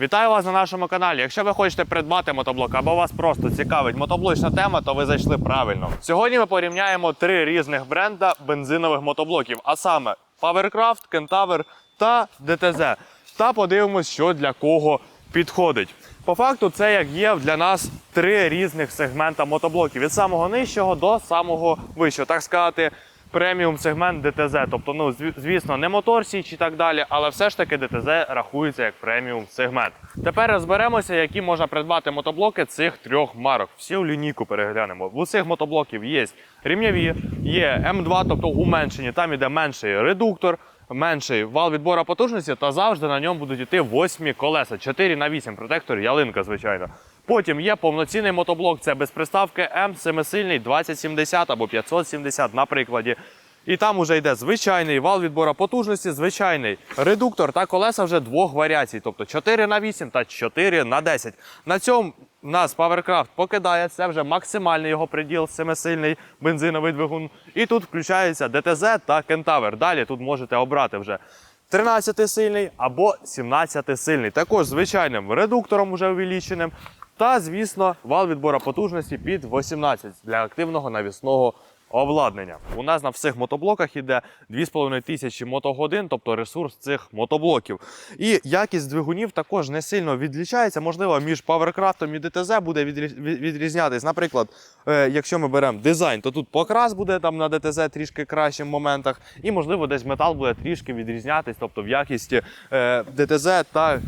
Вітаю вас на нашому каналі. Якщо ви хочете придбати мотоблок або вас просто цікавить мотоблочна тема, то ви зайшли правильно. Сьогодні ми порівняємо три різних бренда бензинових мотоблоків, а саме Powercraft, Kentaur та DTZ. Та подивимось, що для кого підходить. По факту, це як є для нас три різних сегмента мотоблоків від самого нижчого до самого вищого, так сказати. Преміум сегмент ДТЗ, тобто, ну звісно, не мотор Січ і так далі, але все ж таки ДТЗ рахується як преміум сегмент. Тепер розберемося, які можна придбати мотоблоки цих трьох марок. Всі у лінійку переглянемо. В усіх мотоблоків є рівневі, є М2, тобто уменшені. Там іде менший редуктор, менший вал відбору потужності, та завжди на ньому будуть йти восьмі колеса, 4 на 8 протектор, ялинка, звичайно. Потім є повноцінний мотоблок, це без приставки М, семисильний 2070 або 570 на прикладі. І там уже йде звичайний вал відбору потужності, звичайний редуктор та колеса вже двох варіацій, тобто 4 на 8 та 4 на 10. На цьому нас PowerCraft покидає, це вже максимальний його приділ, семисильний бензиновий двигун. І тут включається ДТЗ та Кентавр. Далі тут можете обрати вже 13-сильний або 17-сильний. Також звичайним редуктором уже увеличеним. Та, звісно, вал відбору потужності під 18 для активного навісного обладнання. У нас на всіх мотоблоках іде 2,5 тисячі мотогодин, тобто ресурс цих мотоблоків. І якість двигунів також не сильно відлічається. Можливо, між PowerCraft і DTZ буде відрі- відрізнятись. Наприклад, е, якщо ми беремо дизайн, то тут покрас буде там на DTZ трішки кращим моментах, і можливо десь метал буде трішки відрізнятись, тобто в якісті е, DTZ та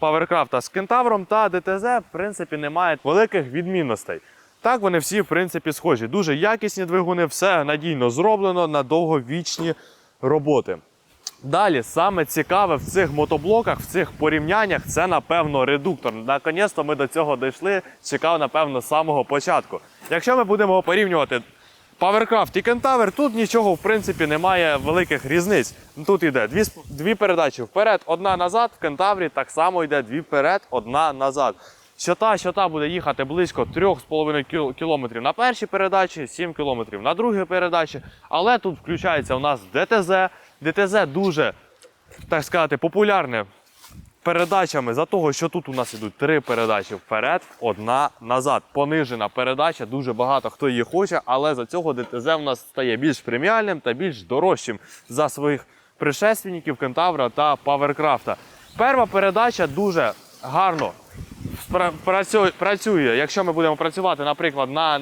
PowerCraft з кентавром та DTZ, в принципі, немає великих відмінностей. Так, вони всі, в принципі, схожі. Дуже якісні двигуни, все надійно зроблено на довговічні роботи. Далі, саме цікаве в цих мотоблоках, в цих порівняннях, це, напевно, редуктор. Наконець-то ми до цього дійшли, чекав, напевно, з самого початку. Якщо ми будемо порівнювати PowerCraft і Kentaur, тут нічого, в принципі, немає великих різниць. Тут йде дві, дві передачі вперед, одна назад. В Кентаврі так само йде дві вперед, одна назад. Що та, що та буде їхати близько 3,5 кіл- кілометрів на першій передачі, 7 кілометрів на другій передачі. Але тут включається у нас ДТЗ. ДТЗ дуже, так сказати, популярне передачами за того, що тут у нас ідуть три передачі вперед, одна назад. Понижена передача, дуже багато хто її хоче, але за цього ДТЗ в нас стає більш преміальним та більш дорожчим за своїх предшественників Кентавра та Паверкрафта. Перша передача дуже гарно працює. Якщо ми будемо працювати, наприклад, на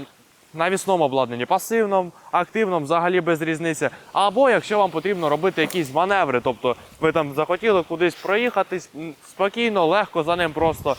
навісному обладнанні, пасивному, активному, взагалі без різниці. Або якщо вам потрібно робити якісь маневри, тобто ви там захотіли кудись проїхатись, спокійно, легко за ним просто.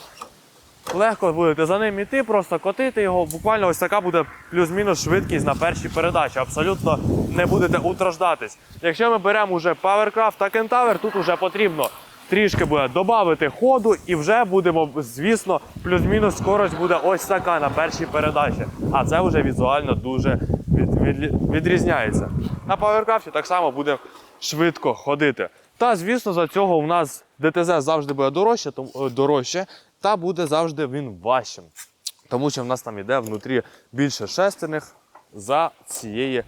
Легко будете за ним іти, просто котити його. Буквально ось така буде плюс-мінус швидкість на першій передачі. Абсолютно не будете утраждатись. Якщо ми беремо уже PowerCraft та Kentaur, тут вже потрібно трішки буде додати ходу і вже будемо, звісно, плюс-мінус скорость буде ось така на першій передачі. А це вже візуально дуже від, від- відрізняється. На PowerCraft так само буде швидко ходити. Та, звісно, за цього у нас ДТЗ завжди буде дорожче, тому, е, дорожче та буде завжди він важчим. Тому що в нас там йде внутрі більше шестерних за цієї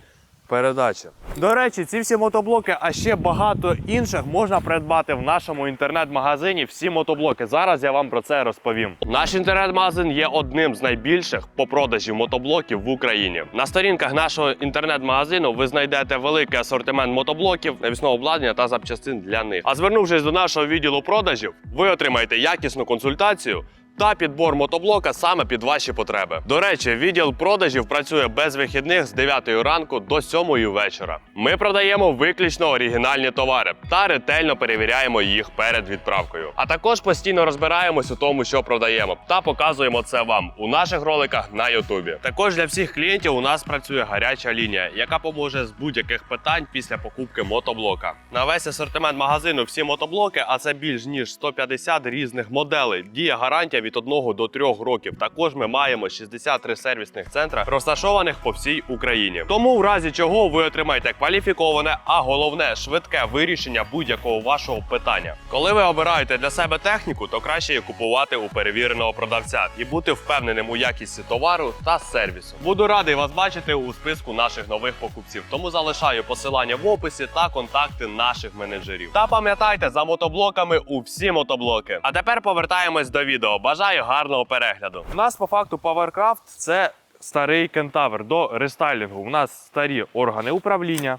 передачі. До речі, ці всі мотоблоки, а ще багато інших можна придбати в нашому інтернет-магазині. Всі мотоблоки. Зараз я вам про це розповім. Наш інтернет-магазин є одним з найбільших по продажі мотоблоків в Україні. На сторінках нашого інтернет-магазину ви знайдете великий асортимент мотоблоків, навісного обладнання та запчастин для них. А звернувшись до нашого відділу продажів, ви отримаєте якісну консультацію та підбор мотоблока саме під ваші потреби. До речі, відділ продажів працює без вихідних з 9 ранку до 7 вечора. Ми продаємо виключно оригінальні товари та ретельно перевіряємо їх перед відправкою. А також постійно розбираємось у тому, що продаємо, та показуємо це вам у наших роликах на Ютубі. Також для всіх клієнтів у нас працює гаряча лінія, яка поможе з будь-яких питань після покупки мотоблока. На весь асортимент магазину всі мотоблоки, а це більш ніж 150 різних моделей. Діє гарантія від 1 до 3 років. Також ми маємо 63 сервісних центра, розташованих по всій Україні. Тому, в разі чого, ви отримаєте кваліфіковане, а головне швидке вирішення будь-якого вашого питання. Коли ви обираєте для себе техніку, то краще її купувати у перевіреного продавця і бути впевненим у якісті товару та сервісу. Буду радий вас бачити у списку наших нових покупців. Тому залишаю посилання в описі та контакти наших менеджерів. Та пам'ятайте за мотоблоками у всі мотоблоки. А тепер повертаємось до відео. Бажаю гарного перегляду. У нас по факту PowerCraft це старий кентавр до рестайлінгу. У нас старі органи управління.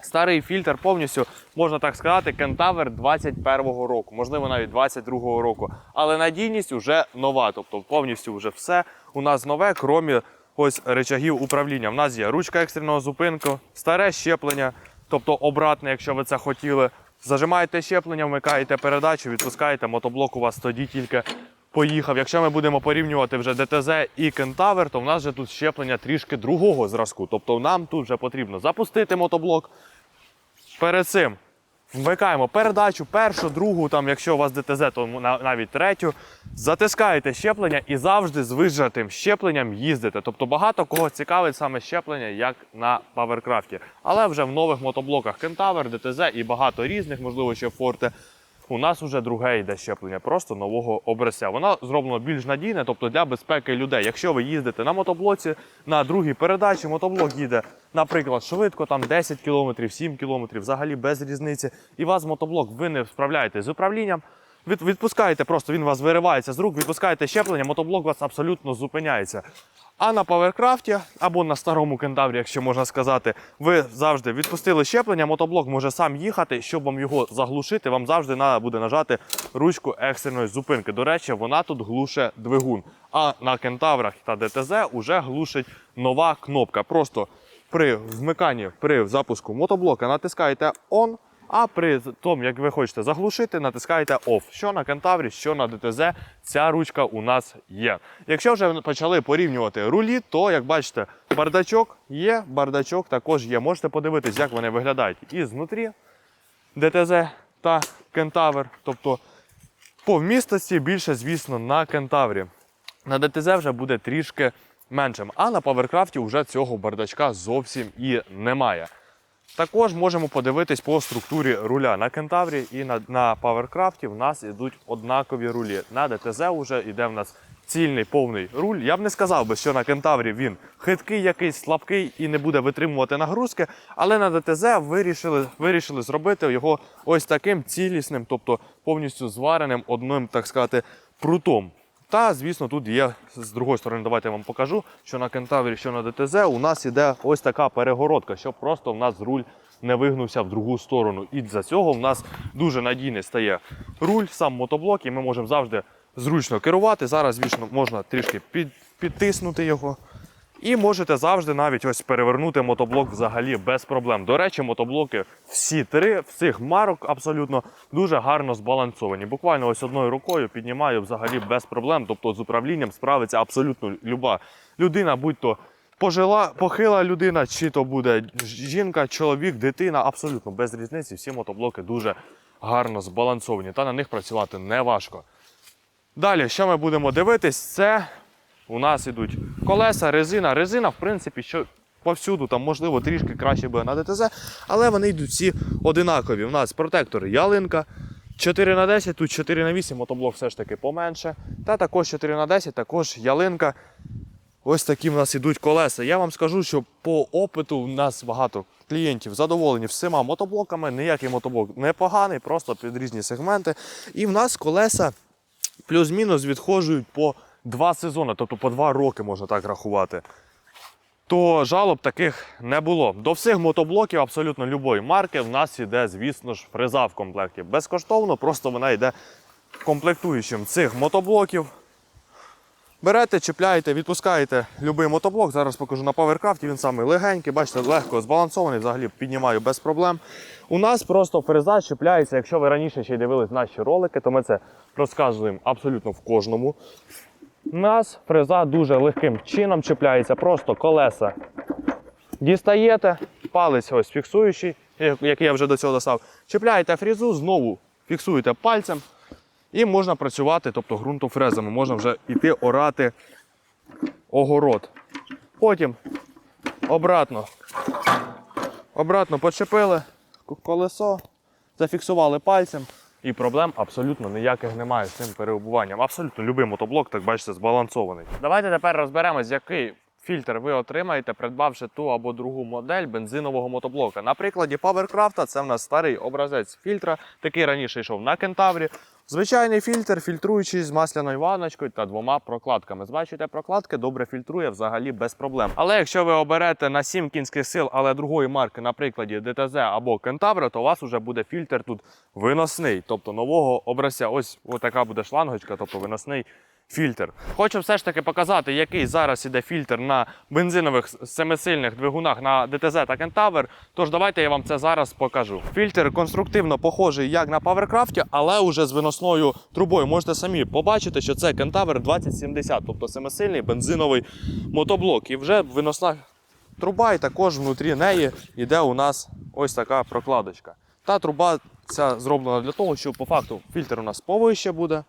Старий фільтр повністю, можна так сказати, кентавр 21-го року, можливо, навіть 22-го року. Але надійність вже нова. Тобто повністю вже все у нас нове, крім ось речагів управління. У нас є ручка екстреного зупинку, старе щеплення, тобто обратне, якщо ви це хотіли. Зажимаєте щеплення, вмикаєте передачу, відпускаєте, мотоблок у вас тоді тільки поїхав. Якщо ми будемо порівнювати вже ДТЗ і Кентавр, то в нас вже тут щеплення трішки другого зразку. Тобто нам тут вже потрібно запустити мотоблок. Перед цим вмикаємо передачу, першу, другу, там, якщо у вас ДТЗ, то навіть третю. Затискаєте щеплення і завжди з вижатим щепленням їздите. Тобто багато кого цікавить саме щеплення, як на Паверкрафті. Але вже в нових мотоблоках Кентавр, ДТЗ і багато різних, можливо, ще Форте. У нас вже друге йде щеплення, просто нового образця. Вона зроблена більш надійне, тобто для безпеки людей. Якщо ви їздите на мотоблоці на другій передачі, мотоблок їде, наприклад, швидко, там 10 км, 7 км, взагалі без різниці, і вас мотоблок, ви не справляєте з управлінням. Від, відпускаєте, просто він у вас виривається з рук, відпускаєте щеплення, мотоблок у вас абсолютно зупиняється. А на паверкрафті або на старому кентаврі, якщо можна сказати, ви завжди відпустили щеплення, мотоблок може сам їхати. Щоб вам його заглушити, вам завжди треба буде нажати ручку екстреної зупинки. До речі, вона тут глуше двигун. А на кентаврах та ДТЗ вже глушить нова кнопка. Просто при вмиканні при запуску мотоблока натискаєте ON, а при тому, як ви хочете заглушити, натискаєте OFF. Що на кентаврі, що на ДТЗ, ця ручка у нас є. Якщо вже почали порівнювати рулі, то як бачите, бардачок є, бардачок також є. Можете подивитись, як вони виглядають і знутрі ДТЗ та кентавр. Тобто по вмістості більше, звісно, на кентаврі. На ДТЗ вже буде трішки меншим, а на паверкрафті вже цього бардачка зовсім і немає. Також можемо подивитись по структурі руля. На кентаврі і на, на паверкрафті в нас ідуть однакові рулі. На ДТЗ вже йде в нас цільний повний руль. Я б не сказав би, що на кентаврі він хиткий, якийсь слабкий і не буде витримувати нагрузки. Але на ДТЗ вирішили, вирішили зробити його ось таким цілісним, тобто повністю звареним одним, так сказати, прутом. Та, звісно, тут є з другої сторони, давайте я вам покажу, що на кентаврі, що на ДТЗ у нас іде ось така перегородка, щоб просто в нас руль не вигнувся в другу сторону. І за цього в нас дуже надійний стає руль, сам мотоблок, і ми можемо завжди зручно керувати. Зараз, звісно, можна трішки під, підтиснути його. І можете завжди навіть ось перевернути мотоблок взагалі без проблем. До речі, мотоблоки всі три всіх марок абсолютно дуже гарно збалансовані. Буквально ось одною рукою піднімаю взагалі без проблем. Тобто з управлінням справиться абсолютно люба людина, будь то пожила, похила людина, чи то буде жінка, чоловік, дитина, абсолютно без різниці. Всі мотоблоки дуже гарно збалансовані, та на них працювати не важко. Далі, що ми будемо дивитись, це у нас ідуть колеса, резина. Резина, в принципі, що повсюду, там, можливо, трішки краще буде на ДТЗ, але вони йдуть всі одинакові. У нас протектор ялинка. 4 на 10, тут 4 на 8, мотоблок все ж таки поменше. Та також 4 на 10, також ялинка. Ось такі в нас ідуть колеса. Я вам скажу, що по опиту у нас багато клієнтів задоволені всіма мотоблоками. Ніякий мотоблок не поганий, просто під різні сегменти. І в нас колеса плюс-мінус відходжують по два сезони, тобто по два роки можна так рахувати. То жалоб таких не було. До всіх мотоблоків абсолютно любої марки в нас іде, звісно ж, фреза в комплекті. Безкоштовно, просто вона йде комплектуючим цих мотоблоків. Берете, чіпляєте, відпускаєте будь-який мотоблок. Зараз покажу на паверкрафті. Він самий легенький, бачите, легко збалансований, взагалі піднімаю без проблем. У нас просто фреза чіпляється. Якщо ви раніше ще дивились наші ролики, то ми це розказуємо абсолютно в кожному. У нас фреза дуже легким чином чіпляється, просто колеса дістаєте, палець ось фіксуючий, як- який я вже до цього достав. Чіпляєте фрезу, знову фіксуєте пальцем. І можна працювати, тобто ґрунтофрезами, можна вже йти орати огород. Потім обратно. Обратно почепили колесо, зафіксували пальцем. І проблем абсолютно ніяких немає з цим переобуванням. Абсолютно любий мотоблок, так бачите, збалансований. Давайте тепер розберемось, який фільтр ви отримаєте, придбавши ту або другу модель бензинового мотоблока. На прикладі Powercraft це в нас старий образець фільтра, такий раніше йшов на кентаврі. Звичайний фільтр, фільтруючий з масляною ванночкою та двома прокладками. Бачите, прокладки добре фільтрує взагалі без проблем. Але якщо ви оберете на 7 кінських сил, але другої марки, на прикладі ДТЗ або Кентавра, то у вас вже буде фільтр тут виносний, тобто нового образця. Ось така буде шлангочка, тобто виносний. Фільтр. Хочу все ж таки показати, який зараз іде фільтр на бензинових семисильних двигунах на ДТЗ та Кентавр. Тож давайте я вам це зараз покажу. Фільтр конструктивно похожий як на Powercraft, але вже з виносною трубою. Можете самі побачити, що це Кентавр 2070, тобто семисильний бензиновий мотоблок. І вже виносна труба, і також внутрі неї йде у нас ось така прокладочка. Та труба ця зроблена для того, щоб по факту фільтр у нас повище буде.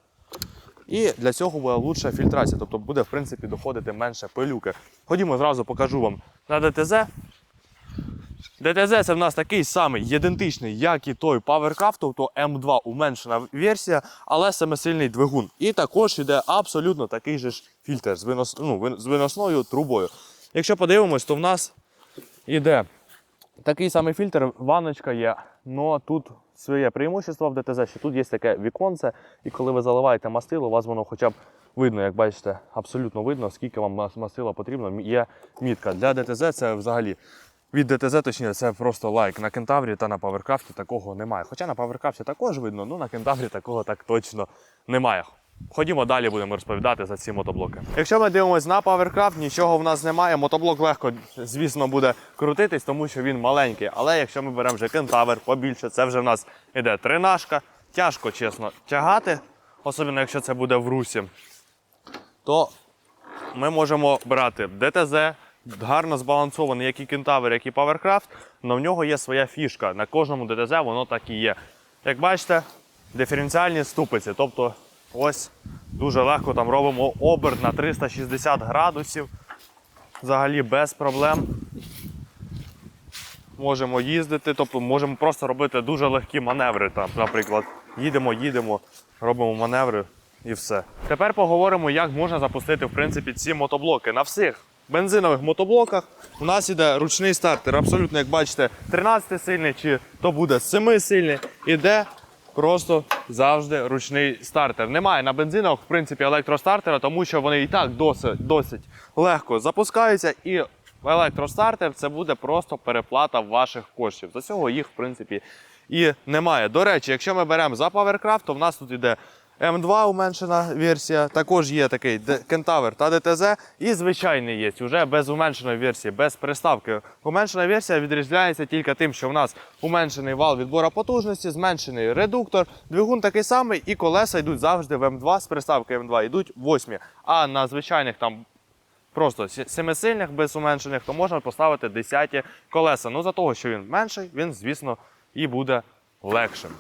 І для цього буде лучша фільтрація, тобто буде в принципі доходити менше пилюки. Ходімо зразу покажу вам на ДТЗ. ДТЗ це в нас такий самий ідентичний, як і той PowerCraft, тобто М2 уменшена версія, але семисильний двигун. І також йде абсолютно такий же ж фільтр з, винос, ну, з виносною трубою. Якщо подивимось, то в нас іде такий самий фільтр, ванночка є, але тут своє преимущество в ДТЗ, що тут є таке віконце, і коли ви заливаєте мастило, у вас воно хоча б видно, як бачите, абсолютно видно, скільки вам мастила потрібно. Є мітка. Для ДТЗ це взагалі. Від ДТЗ, точніше, це просто лайк. На кентаврі та на паверкрафті такого немає. Хоча на паверкрафті також видно, ну на кентаврі такого так точно немає. Ходімо далі, будемо розповідати за ці мотоблоки. Якщо ми дивимося на Powercraft, нічого в нас немає. Мотоблок легко, звісно, буде крутитись, тому що він маленький. Але якщо ми беремо вже кентавр побільше, це вже в нас іде тринашка. Тяжко, чесно, тягати, особливо якщо це буде в русі, то ми можемо брати ДТЗ, гарно збалансований, як і кентавр, як і Powercraft, але в нього є своя фішка. На кожному ДТЗ воно так і є. Як бачите, диференціальні ступиці. Тобто, ось дуже легко там робимо оберт на 360 градусів. Взагалі без проблем. Можемо їздити, тобто можемо просто робити дуже легкі маневри. Там, наприклад, їдемо, їдемо, робимо маневри і все. Тепер поговоримо, як можна запустити в принципі ці мотоблоки. На всіх бензинових мотоблоках у нас іде ручний стартер. Абсолютно, як бачите, 13 сильний чи то буде 7 сильний. Іде просто завжди ручний стартер. Немає на бензинах, в принципі, електростартера, тому що вони і так досить, досить легко запускаються. І електростартер це буде просто переплата ваших коштів. За цього їх, в принципі, і немає. До речі, якщо ми беремо за PowerCraft, то в нас тут іде М2 уменшена версія, також є такий Кентавр та ДТЗ, і звичайний є вже без уменшеної версії, без приставки. Уменшена версія відрізняється тільки тим, що в нас уменшений вал відбору потужності, зменшений редуктор, двигун такий самий, і колеса йдуть завжди в М2 з приставки М2, йдуть восьмі. А на звичайних там просто семисильних без уменшених, то можна поставити 10 колеса. Ну за того, що він менший, він, звісно, і буде легшим.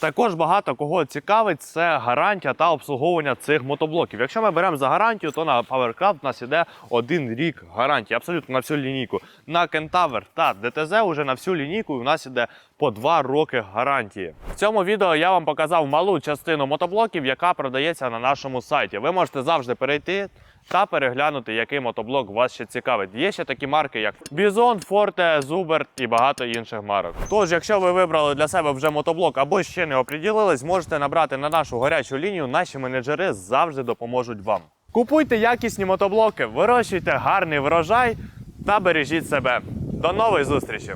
Також багато кого цікавить це гарантія та обслуговування цих мотоблоків. Якщо ми беремо за гарантію, то на PowerCraft у нас іде один рік гарантії, абсолютно на всю лінійку. На Kentaver та DTZ вже на всю лінійку у нас іде по 2 роки гарантії. В цьому відео я вам показав малу частину мотоблоків, яка продається на нашому сайті. Ви можете завжди перейти та переглянути, який мотоблок вас ще цікавить. Є ще такі марки, як Bison, Forte, Zubert і багато інших марок. Тож, якщо ви вибрали для себе вже мотоблок або ще не оприділились, можете набрати на нашу гарячу лінію. Наші менеджери завжди допоможуть вам. Купуйте якісні мотоблоки, вирощуйте гарний врожай та бережіть себе. До нової зустрічі!